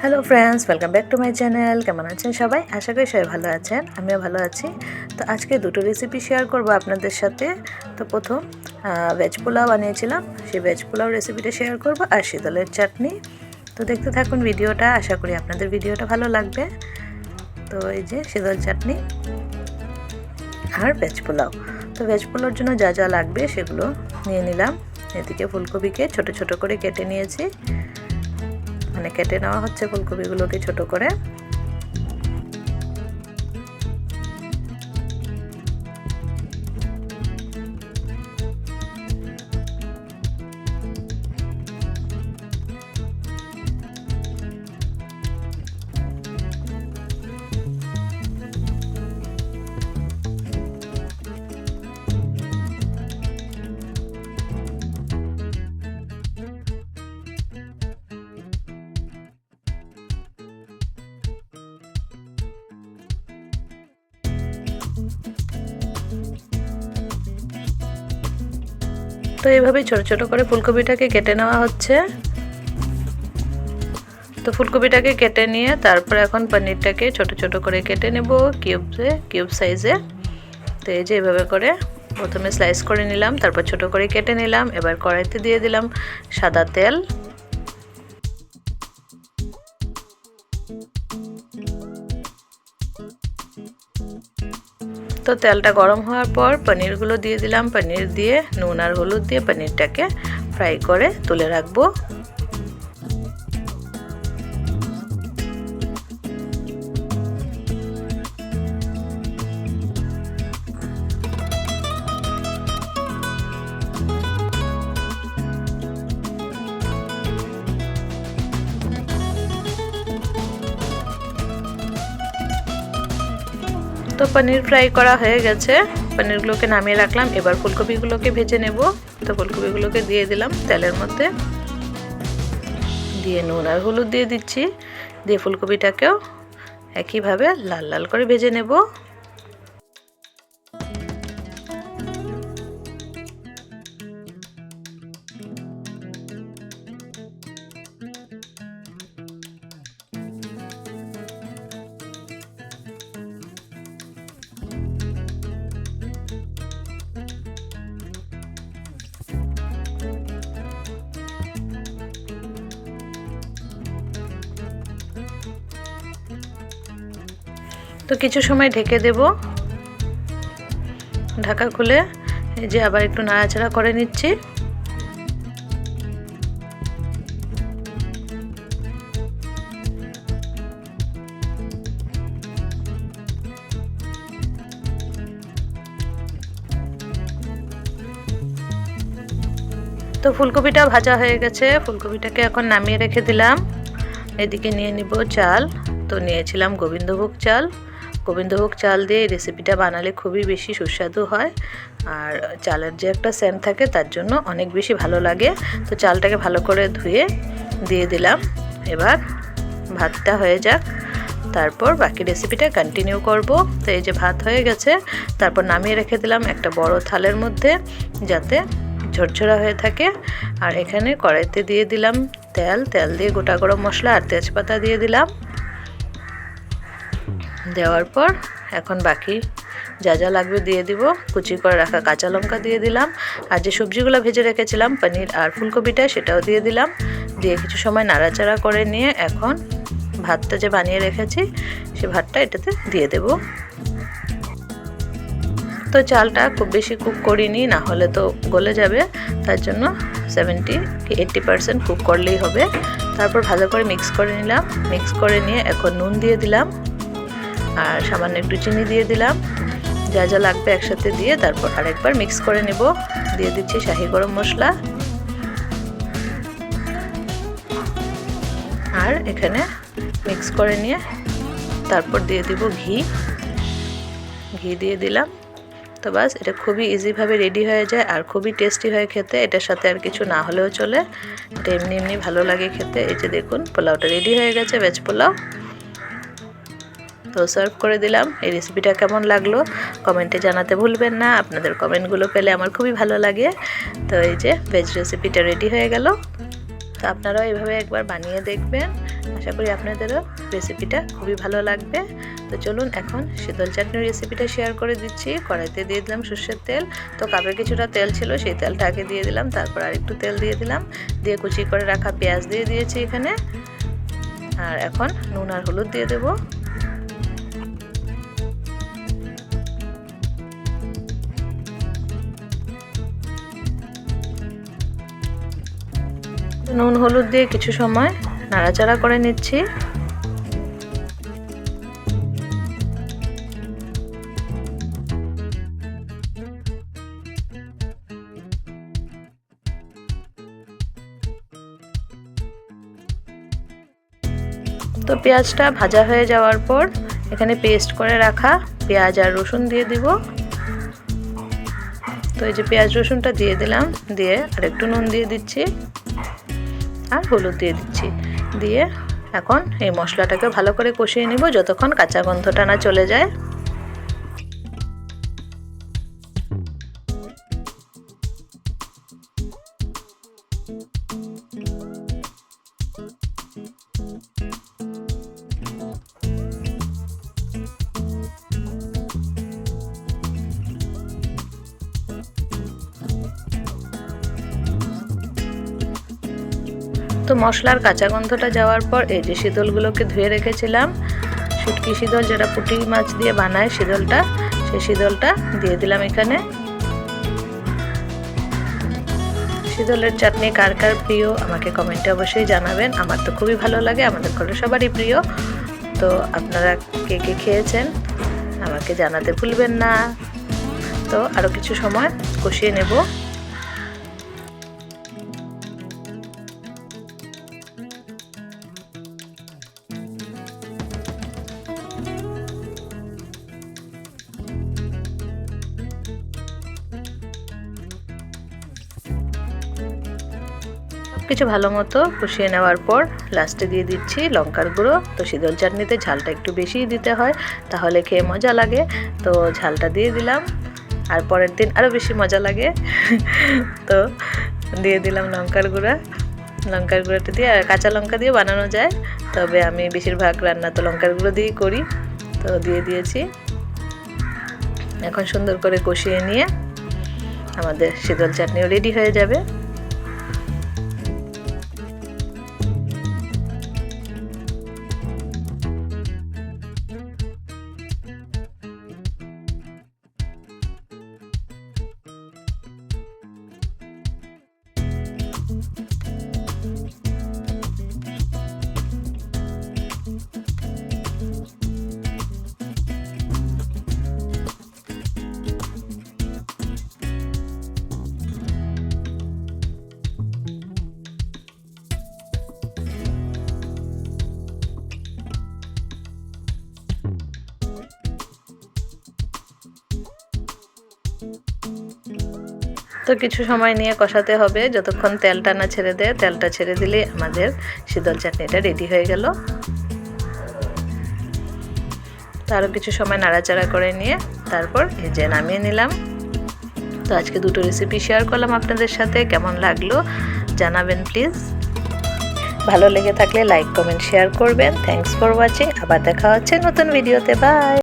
Hello friends welcome back to my channel কেমন আছেন সবাই? আশা করি সবাই ভালো আছেন। আমিও ভালো আছি। তো আজকে দুটো রেসিপি শেয়ার করব আপনাদের সাথে। তো প্রথম ভেজ পোলাও বানিয়েছিলাম। সেই ভেজ পোলাও রেসিপিটা শেয়ার করব আর শীতলের চাটনি। তো দেখতে থাকুন ভিডিওটা। আশা করি আপনাদের ভিডিওটা ভালো লাগবে। তো এই যে শীতল চাটনি আর ভেজ পোলাও। তো ভেজ পোলাওর জন্য যা যা লাগবে সেগুলো নিয়ে নিলাম। এদিকে ফুলকপিকে ছোট ছোট করে কেটে নিয়েছি। মানে কেটে নেওয়া হচ্ছে ফুলকপিগুলোকে ছোট করে। তো এইভাবে ছোট ছোট করে ফুলকপিটাকে কেটে নেওয়া হচ্ছে। তো ফুলকপিটাকে কেটে নিয়ে তারপর এখন পনিরটাকে ছোট ছোট করে কেটে নেব কিউবসে, কিউব সাইজে। তো এই যে এভাবে করে প্রথমে স্লাইস করে নিলাম, তারপর ছোট করে কেটে নিলাম, এবার কড়াইতে দিয়ে দিলাম সাদা তেল। তো তেলটা গরম হওয়ার পর পনিরগুলো দিয়ে দিলাম। পনির দিয়ে নুন আর হলুদ দিয়ে পনিরটাকে ফ্রাই করে তুলে রাখব। তো পনির ফ্রাই করা হয়ে গেছে। পনিরগুলোকে নামিয়ে রাখলাম। এবার ফুলকপিগুলোকে ভেজে নেব। তো ফুলকপিগুলোকে দিয়ে দিলাম তেলের মধ্যে। দিয়ে নুন আর হলুদ দিয়ে দিচ্ছি। দিয়ে ফুলকপিটাকেও একইভাবে লাল লাল করে ভেজে নেব। তো কিছু সময় ঢেকে দেব। ঢাকা খুলে এই যে আবার একটু নাড়াচাড়া করে নিচ্ছি। তো ফুলকপিটা ভাজা হয়ে গেছে। ফুলকপিটাকে এখন নামিয়ে রেখে দিলাম। এদিকে নিয়ে নিব চাল। তো নিয়েছিলাম গোবিন্দভোগ চাল। গোবিন্দভোগ চাল দিয়ে এই রেসিপিটা বানালে খুবই বেশি সুস্বাদু হয়। আর চালের যে একটা সেন্ট থাকে, তার জন্য অনেক বেশি ভালো লাগে। তো চালটাকে ভালো করে ধুয়ে দিয়ে দিলাম। এবার ভাতটা হয়ে যাক। তারপর বাকি রেসিপিটা কন্টিনিউ করব। তো এই যে ভাত হয়ে গেছে, তারপর নামিয়ে রেখে দিলাম একটা বড় থালের মধ্যে যাতে ঝরঝরা হয়ে থাকে। আর এখানে কড়াইতে দিয়ে দিলাম তেল। তেল দিয়ে গোটা গরম মশলা আর তেজপাতা দিয়ে দিলাম। দেওয়ার পর এখন বাকি যা যা লাগবে দিয়ে দিব। কুচি করে রাখা কাঁচা লঙ্কা দিয়ে দিলাম। আর যে সবজিগুলো ভেজে রেখেছিলাম, পনির আর ফুলকপিটা, সেটাও দিয়ে দিলাম। দিয়ে কিছু সময় নাড়াচাড়া করে নিয়ে এখন ভাতটা যে বানিয়ে রেখেছি, সে ভাতটা এটাতে দিয়ে দেব। তো চালটা খুব বেশি কুক করিনি, না হলে তো গলে যাবে। তার জন্য সেভেন্টি কি এইট্টি পারসেন্ট কুক করলেই হবে। তারপর ভালো করে মিক্স করে নিলাম। মিক্স করে নিয়ে এখন নুন দিয়ে দিলাম। আর সামান্য একটু চিনি দিয়ে দিলাম। যা যা লাগবে একসাথে দিয়ে তারপর আরেকবার মিক্স করে নেব। দিয়ে দিচ্ছি শাহি গরম মশলা। আর এখানে মিক্স করে নিয়ে তারপর দিয়ে দিব ঘি। ঘি দিয়ে দিলাম। তো বাস, এটা খুবই ইজিভাবে রেডি হয়ে যায় আর খুবই টেস্টি হয় খেতে। এটার সাথে আর কিছু না হলেও চলে। এটা এমনি এমনি ভালো লাগে খেতে। এই যে দেখুন, পোলাওটা রেডি হয়ে গেছে ভেজ পোলাও। তো সার্ভ করে দিলাম। এই রেসিপিটা কেমন লাগল কমেন্টে জানাতে ভুলবেন না। আপনাদের কমেন্টগুলো পেলে আমার খুবই ভালো লাগে। তো এই যে ভেজ রেসিপিটা রেডি হয়ে গেল। তো আপনারাও এভাবে একবার বানিয়ে দেখবেন। আশা করি আপনাদেরও রেসিপিটা খুবই ভালো লাগবে। তো চলুন এখন শীতল চাটনির রেসিপিটা শেয়ার করে দিচ্ছি। কড়াইতে দিয়ে দিলাম সর্ষের তেল। তো কাপে কিছুটা তেল ছিল, সেই তেলটা আগে দিয়ে দিলাম। তারপর আরেকটু তেল দিয়ে দিলাম। দিয়ে কুচি করে রাখা পেঁয়াজ দিয়ে দিয়েছি এখানে। আর এখন নুন আর হলুদ দিয়ে দেবো। নুন, হলুদ দিয়ে কিছু সময় নাড়াচাড়া করে নিচ্ছি। তো পেঁয়াজটা ভাজা হয়ে যাওয়ার পর এখানে পেস্ট করে রাখা পেঁয়াজ আর রসুন দিয়ে দিব। তো এই যে পেঁয়াজ রসুনটা দিয়ে দিলাম, দিয়ে আর একটু নুন দিয়ে দিচ্ছি। আর হলুদ দিয়ে দিচ্ছি। দিয়ে এখন এই মশলাটাকে ভালো করে কষিয়ে নেব, যতক্ষণ কাঁচা গন্ধটা না চলে যায়। তো মশলার কাঁচা গন্ধটা যাওয়ার পর এই যে শীতলগুলোকে ধুয়ে রেখেছিলাম, শুটকি শীতল যেটা পুঁটি মাছ দিয়ে বানায় শীতলটা, সেই শীতলটা দিয়ে দিলাম এখানে। শীতলের চাটনি কার কার প্রিয় আমাকে কমেন্টে অবশ্যই জানাবেন। আমার তো খুবই ভালো লাগে, আমাদের ঘরে সবারই প্রিয়। তো আপনারা কে কে খেয়েছেন আমাকে জানাতে ভুলবেন না। তো আরও কিছু সময় কষিয়ে নেব। কিছু ভালো মতো কষিয়ে নেওয়ার পর লাস্টে দিয়ে দিচ্ছি লঙ্কার গুঁড়ো। তো শীতল চাটনিতে ঝালটা একটু বেশিই দিতে হয়, তাহলে খেয়ে মজা লাগে। তো ঝালটা দিয়ে দিলাম। আর পরের দিন আরও বেশি মজা লাগে। তো দিয়ে দিলাম লঙ্কার গুঁড়া। লঙ্কার গুঁড়োটা দিয়ে আর কাঁচা লঙ্কা দিয়ে বানানো যায়। তবে আমি বেশিরভাগ রান্না তো লঙ্কার গুঁড়ো দিয়েই করি। তো দিয়ে দিয়েছি। এখন সুন্দর করে কষিয়ে নিয়ে আমাদের শীতল চাটনিও রেডি হয়ে যাবে। তো কিছু সময় নিয়ে কষাতে হবে। যতক্ষণ তেলটা না ছেড়ে দেয় তেলটা ছেড়ে দিলে আমাদের শীতল চাটনিটা রেডি হয়ে গেল। তো আরও কিছু সময় নাড়াচাড়া করে নিয়ে তারপর যে নামিয়ে নিলাম। তো আজকে দুটো রেসিপি শেয়ার করলাম আপনাদের সাথে। কেমন লাগল জানাবেন প্লিজ ভালো লেগে থাকলে লাইক কমেন্ট শেয়ার করবেন। থ্যাংকস ফর ওয়াচিং আবার দেখা হচ্ছে নতুন ভিডিওতে বাই